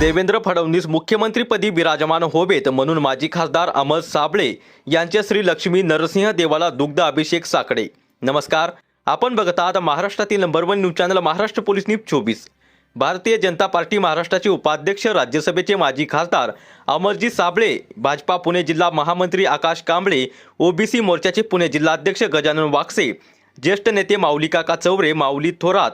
देवेंद्र फडणवीस मुख्यमंत्रीपदी विराजमान होवेत म्हणून माजी खासदार अमर साबळे यांच्या श्री लक्ष्मी नरसिंह देवाला दुग्ध अभिषेक साकडे. नमस्कार. आपण बघत आहात महाराष्ट्रातील number one news channel Maharashtra police news चोवीस. भारतीय जनता पार्टी महाराष्ट्राचे उपाध्यक्ष राज्यसभेचे माजी खासदार अमरजी साबळे भाजपा पुणे जिल्हा महामंत्री आकाश कांबळे ओबीसी मोर्चाचे पुणे जिल्हाध्यक्ष गजानन वाकसे ज्येष्ठ नेते माऊलिकाका चौरे माऊली थोरात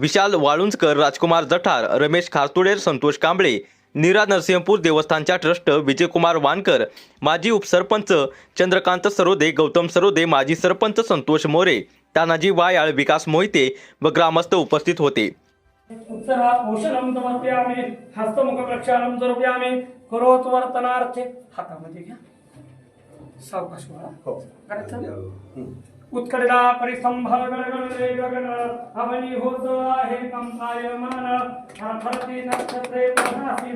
विशाल वाळुंजकर राजकुमार जठार रमेश खारतुडे संतोष कांबळे नीरा नरसिंहपूर देवस्थानच्या ट्रस्ट विजयकुमार वानकर माजी उपसरपंच चंद्रकांत सरोदे गौतम सरोदे माजी सरपंच संतोष मोरे तानाजी वायाळ विकास मोहिते व ग्रामस्थ उपस्थित होते. उत्तरा औषधं समर्पयामि हस्तमुखप्रक्षालनं समर्पयामि करोतु वर्तनार्थे हातामध्ये घ्या. सावकाश व्हा करायचं? उत्कडा परिसंभव गगन अवनी होत आहे कंसाय मन फरफरती नक्षत्रे प्रभासी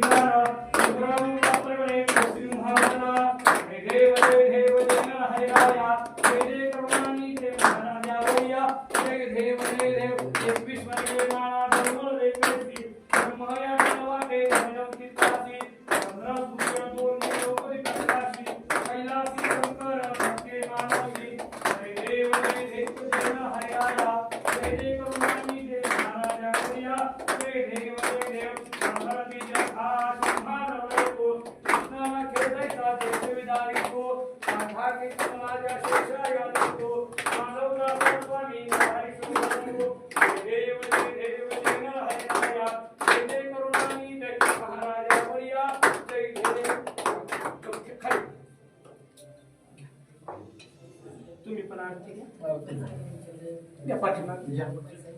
तुम्ही पण आरती घ्या. पाठीमागे.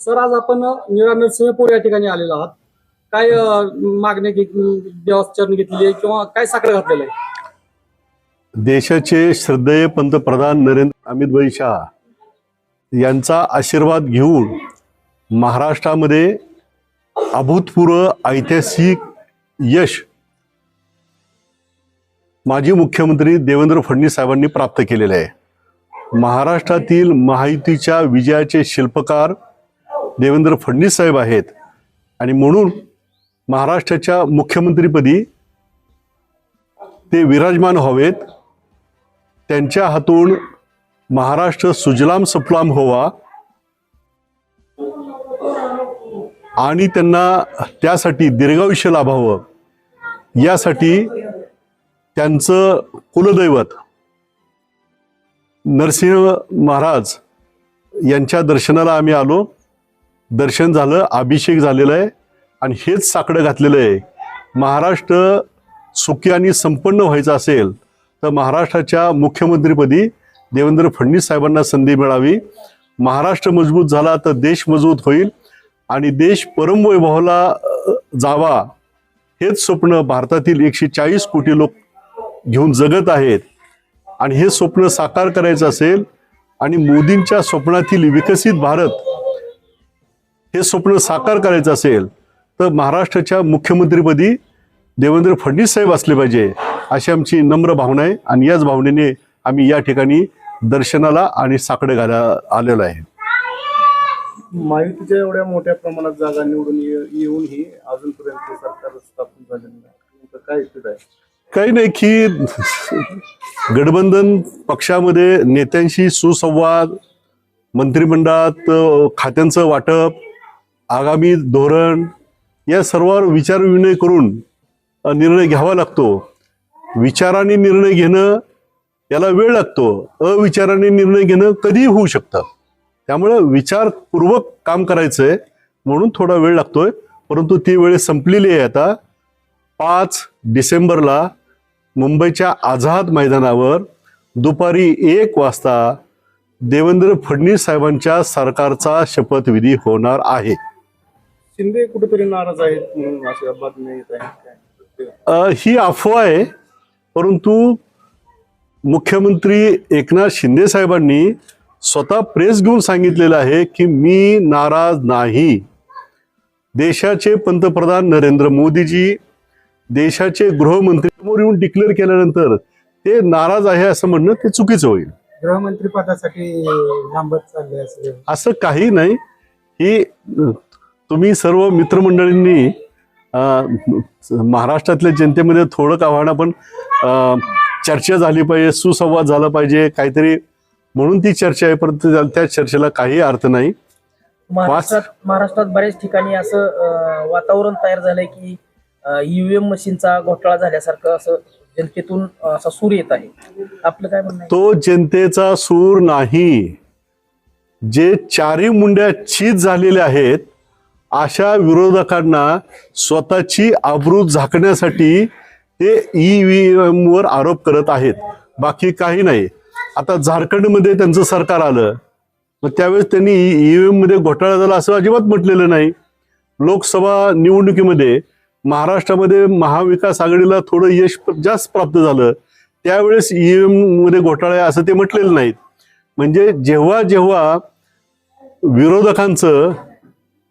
सर आज आपण निरा नरसिंहपूर या ठिकाणी आलेलो आहात. काय मागणी देवाचरण घेतली आहे किंवा काय साखर घातलेलं आहे? देशाचे श्रद्धेय पंतप्रधान नरेंद्र अमितभाई शहा यांचा आशीर्वाद घेऊन महाराष्ट्रामध्ये अभूतपूर्व ऐतिहासिक यश माजी मुख्यमंत्री देवेंद्र फडणवीस साहेबांनी प्राप्त केलेले आहे. महाराष्ट्रातील महायुतीच्या विजयाचे शिल्पकार देवेंद्र फडणवीस साहेब आहेत. आणि म्हणून महाराष्ट्राच्या मुख्यमंत्रीपदी ते विराजमान व्हावेत. त्यांच्या हातून महाराष्ट्र सुजलाम सफलाम व्हावा. आणि त्यांना त्यासाठी दीर्घायुष्य लाभावं. यासाठी त्यांचं कुलदैवत नरसिंह महाराज यांच्या दर्शनाला आम्ही आलो. दर्शन झालं अभिषेक झालेला आहे आणि हेच साकडं घातलेलं आहे. महाराष्ट्र सुखी आणि संपन्न व्हायचं असेल तर महाराष्ट्राच्या मुख्यमंत्रीपदी देवेंद्र फडणवीस साहेबांना संधी मिळावी. महाराष्ट्र मजबूत झाला तर देश मजबूत होईल आणि देश परमवैभवाला जावा. हेच स्वप्न भारतातील एकशे चाळीस कोटी लोक घेऊन जगत आहेत. आणि हे स्वप्न साकार करायचं असेल आणि मोदींच्या स्वप्नातील विकसित भारत हे स्वप्न साकार करायचं असेल तर महाराष्ट्राच्या मुख्यमंत्रीपदी देवेंद्र फडणवीस साहेब असले पाहिजे अशी आमची नम्र भावना आहे आणि याच भावनेने आम्ही या ठिकाणी दर्शनाला आणि साकडे घाला आलेलो आहे. महायुतीच्या एवढ्या मोठ्या प्रमाणात जागा निवडून येऊनही अजूनपर्यंत सरकार स्थापन झालेलं नाही. काय काही नाही की गठबंधन पक्षामध्ये नेत्यांशी सुसंवाद मंत्रिमंडळात खात्यांचं वाटप आगामी धोरण या सर्वांवर विचारविनिमय करून निर्णय घ्यावा लागतो. विचाराने निर्णय घेणं याला वेळ लागतो. अविचाराने निर्णय घेणं कधीही होऊ शकतं. त्यामुळं विचारपूर्वक काम करायचं आहे म्हणून थोडा वेळ लागतोय. परंतु ती वेळ संपलेली आहे आता. पाच डिसेंबरला मुंबईच्या आझाद मैदानावर दुपारी एक वाजता देवेंद्र फडणवीस साहेबांच्या सरकारचा शपथविधी होणार आहे. शिंदे कुठेतरी नाराज आहेत म्हणून अशा बातम्या येत आहेत अ, ही अफवा आहे परंतु मुख्यमंत्री एकनाथ शिंदे साहेबांनी स्वतः प्रेस घेऊन सांगितलेलं आहे की मी नाराज नाही. देशाचे पंतप्रधान नरेंद्र मोदीजी देशाचे गृहमंत्री समोर येऊन डिक्लेअर केल्यानंतर ते नाराज आहे असं म्हणणं ते चुकीचं होईल. गृहमंत्री पदासाठी लांबत चालले असं असं काही नाही. ही तुम्ही सर्व मित्रमंडळींनी महाराष्ट्रातल्या जनतेमध्ये थोडं का पण चर्चा झाली पाहिजे सुसंवाद झाला पाहिजे काहीतरी म्हणून ती चर्चा आहे. परंतु त्या- चर्चेला काही अर्थ नाही. महाराष्ट्रात महाराष्ट्रात बऱ्याच ठिकाणी असं वातावरण तयार झालंय की ईव्हीएम मशीनचा घोटाळा झाल्यासारखं असं जनतेतून असा सूर येत आहे. आपलं काय म्हणणं तो जनतेचा सूर नाही. जे चारी मुंड्या चीज झालेले आहेत अशा विरोधकांना स्वतःची आबरू झाकण्यासाठी ते ईव्हीएम वर आरोप करत आहेत. बाकी काही नाही. आता झारखंडमध्ये त्यांचं सरकार आलं. मग त्यावेळेस त्यांनी ईव्हीएममध्ये घोटाळा झाला असं अजिबात म्हटलेलं नाही. लोकसभा निवडणुकीमध्ये महाराष्ट्रामध्ये महाविकास आघाडीला थोडं यश जास्त प्राप्त झालं. त्यावेळेस ईव्हीएममध्ये घोटाळे आहे असं ते म्हटलेलं नाहीत. म्हणजे जेव्हा जेव्हा विरोधकांचं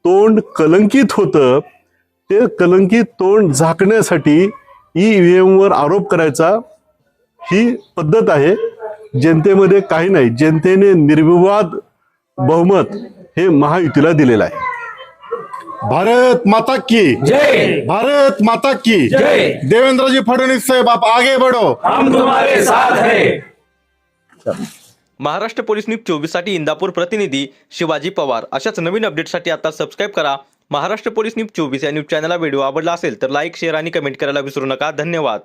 तोंड कलंकित होतं ते कलंकित तोंड झाकण्यासाठी ई वर आरोप करायचा ही पद्धत आहे. जनतेमध्ये काही नाही. जनतेने निर्विवाद बहुमत हे महायुतीला दिलेलं आहे. भारत माता की। जय। भारत माता की। जय। देवेंद्र जी फडणवीस साहेब आप आगे बढ़ो। हम तुम्हारे साथ है। महाराष्ट्र पोलीस न्यूज चोवीससाठी इंदापूर प्रतिनिधी शिवाजी पवार. अशाच नवीन अपडेटसाठी आता सबस्क्राईब करा. महाराष्ट्र पोलीस न्यूज चोवीस या न्यूज चॅनलला व्हिडिओ आवडला असेल तर लाईक शेअर आणि कमेंट करायला विसरू नका. धन्यवाद.